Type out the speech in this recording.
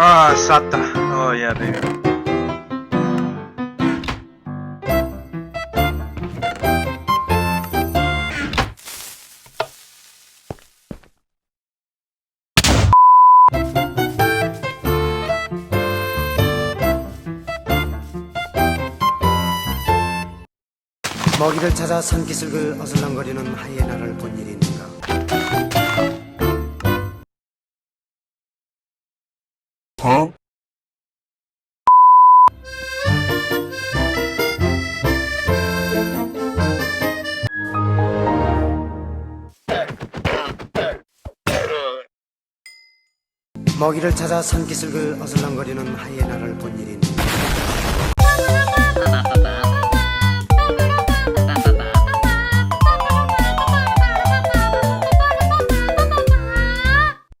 아, 쌌다. 어, 야, 네. 먹이를 찾아 산기슭을 어슬렁거리는 하이에나를 본 일이 있는가? 먹이를 찾아 산기슭을 어슬렁거리는 하이에나를 본 있는가?